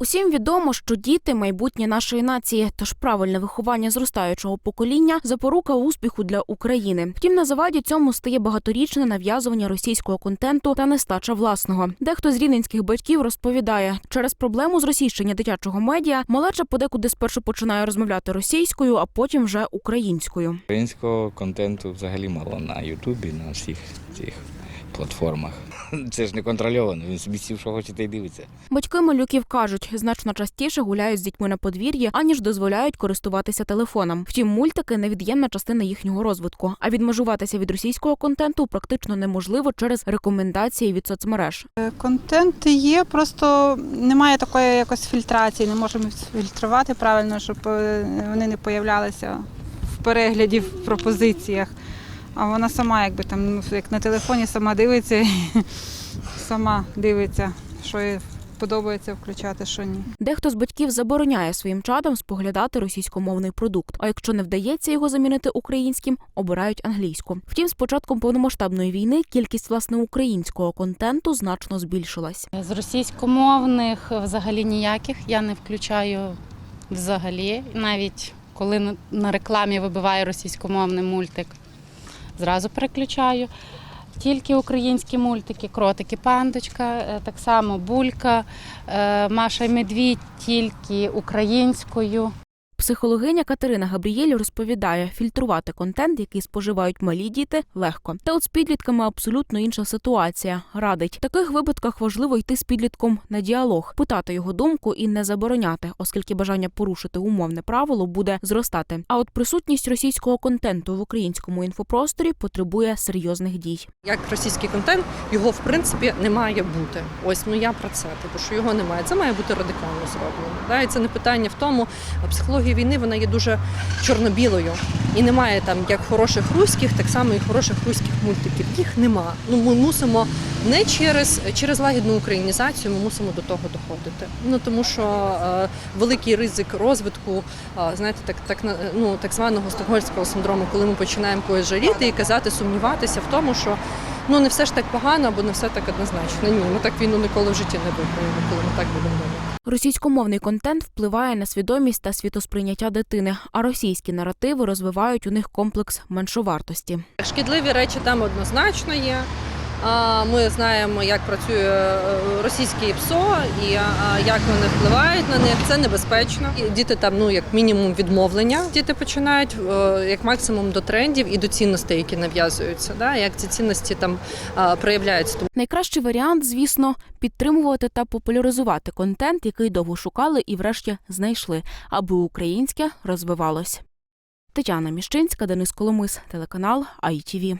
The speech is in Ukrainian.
Усім відомо, що діти майбутнє нашої нації, тож правильне виховання зростаючого покоління запорука успіху для України. Втім, на заваді цьому стає багаторічне нав'язування російського контенту та нестача власного. Дехто з рівненських батьків розповідає, через проблему зросійщення дитячого медіа малеча подекуди спершу починає розмовляти російською, а потім вже українською. Українського контенту взагалі мало на Ютубі, на всіх цих платформах. Це ж не контрольовано, він собі сів, що хоче, та й дивиться. Батьки малюків кажуть, значно частіше гуляють з дітьми на подвір'ї, аніж дозволяють користуватися телефоном. Втім, мультики невід'ємна частина їхнього розвитку. А відмежуватися від російського контенту практично неможливо через рекомендації від соцмереж. Контент є, просто немає такої якось фільтрації, не можемо фільтрувати правильно, щоб е, вони не появлялися в перегляді в пропозиціях. А вона сама, якби там, ну, як на телефоні, сама дивиться, і сама дивиться, що їй подобається включати, що ні. Дехто з батьків забороняє своїм чадам споглядати російськомовний продукт. А якщо не вдається його замінити українським, обирають англійську. Втім, з початком повномасштабної війни кількість власне українського контенту значно збільшилась. З російськомовних взагалі ніяких я не включаю взагалі. Навіть коли на- на рекламі вибиває російськомовний мультик, зразу переключаю. Тільки українські мультики, кротики, пандочка, е, так само булька, е, Маша і Медвідь тільки українською. Психологиня Катерина Габрієль розповідає, фільтрувати контент, який споживають малі діти, легко. Та от з підлітками абсолютно інша ситуація. Радить в таких випадках важливо йти з підлітком на діалог, питати його думку і не забороняти, оскільки бажання порушити умовне правило буде зростати. А от присутність російського контенту в українському інфопросторі потребує серйозних дій. як російський контент, його в принципі не має бути. Ось ну я про це. Типу, що його немає. Це має бути радикально зроблено. Да? І це не питання в тому, а психологія війни вона є дуже чорно-білою. І немає там як хороших руських, так само і хороших руських мультиків. Їх нема. Ну ми мусимо не через, через лагідну українізацію, ми мусимо до того доходити. Ну тому що е, великий ризик розвитку, е, знаєте, так, так ну так званого стокгольського синдрому, коли ми починаємо когось жаліти і казати, сумніватися в тому, що ну не все ж так погано або не все так однозначно. Ні, ми так війну ніколи в житті не виграємо, коли ми так будемо думати. Російськомовний контент впливає на свідомість та світосприйняття дитини, а російські наративи розвивають у них комплекс меншовартості. Шкідливі речі там однозначно є. Ми знаємо, як працює е, російське ПСО і як вони впливають на них. Це небезпечно. Діти там, ну як мінімум, відмовлення. Діти починають е, як максимум до трендів і до цінностей, які нав'язуються. Да? Як ці цінності там проявляються. Найкращий варіант, звісно, підтримувати та популяризувати контент, який довго шукали і, врешті, знайшли, аби українське розвивалось. Тетяна Міщинська, Денис Коломис, телеканал ITV.